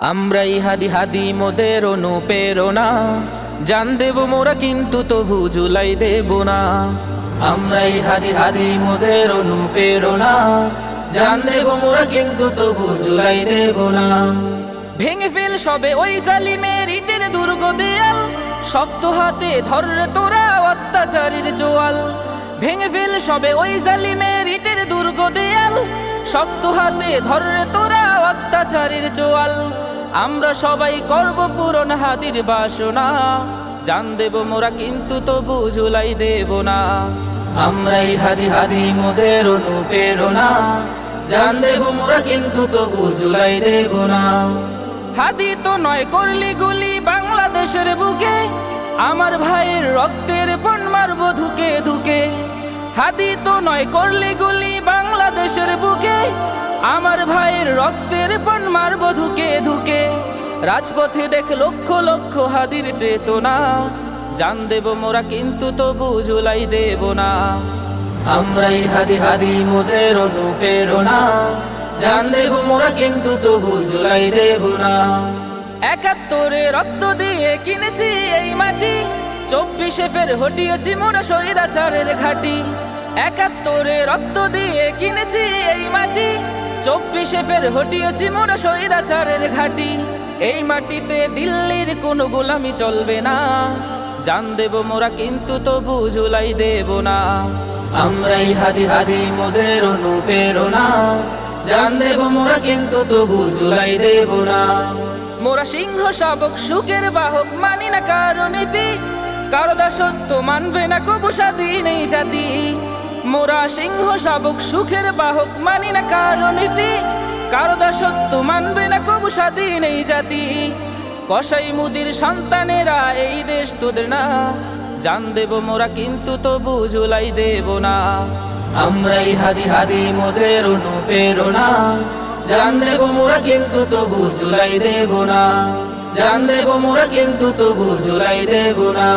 আমরাই হাদি হাদি মোদের অনুপ্রেরণা। জান দেব মোরা কিন্তু তবু জুলাই দেব না। আমরাই হাদি হাদি মোদের অনুপ্রেরণা। জান দেব মোরা কিন্তু তবু জুলাই দেব না। ভেঙে ফেল সবে ওই জালিমের ইটের দুর্গ দেয়াল। শক্ত হাতে ধরে তোরা অত্যাচারীর চোয়াল। ভেঙে ফেল সবে ওই জালিমের ইটের দুর্গ দেয়াল। শক্ত হাতে ধরে তোরা অত্যাচারীর চোয়াল। আমরা সবাই করব পূরণ হাদির বাসনা। জান দেব মোরা কিন্তু তবু ঝুলাই দেব না। আমরাই হাদি হাদি মোদের অনুপ্রেরণা। জান দেব মোরা কিন্তু তবু জুলাই দেব না। হাদি তো নয় করলি গুলি বাংলাদেশের বুকে। আমার ভাইয়ের রক্তের পণ মারব ধুকে ধুকে। হাদি তো নয় করলি গুলি বাংলাদেশের বুকে। আমার ভাইয়ের রক্তের পণ মারব ধুকে ধুকে। রাজপথে দেখ লক্ষ লক্ষ হাদির চেতনা। জান দেব মোরা কিন্তু তবু জুলাই দেব না। আমরাই হাদি হাদি মোদের অনুপ্রেরণা। জান দেব মোরা কিন্তু তবু জুলাই দেব না। একাত্তরে রক্ত দিয়ে কিনেছি এই মাটি। চব্বিশে ফের হটিয়েছি মোরা স্বৈরাচারের ঘাটি। একাত্তরে রক্ত দিয়ে কিনেছি এই মাটি। চব্বিশে ফের হটিয়েছি মোরা স্বৈরাচারের ঘাটি। এই মাটিতে দিল্লির কোনো গোলামি চলবে না। জান দেব মোরা কিন্তু তবু জুলাই দেব না। আমরাই হাদি হাদি মোদের অনুপ্রেরণা। জান দেব মোরা কিন্তু তবু জুলাই দেব না। মোরা সিংহ শাবক সুখের বাহক মানি না কারও নীতি। কারও দাসত্ব মানবে না কবু স্বাধীন এই জাতি। মোরা সিংহ শাবক সুখের বাহক মানি না কারও নীতি। কারও দাসত্ব মানবে না কবু স্বাধীন এই জাতি। কসাই মুদির সন্তানেরা এই দেশ তোদের না। জান দেব মোরা কিন্তু তবু জুলাই দেব না। আমরাই হাদি হাদি মোদের অনুপ্রেরণা। জান দেব মোরা কিন্তু তবু জুলাই দেব না। জান দেব মোরা কিন্তু তবু জুলাই দেব না।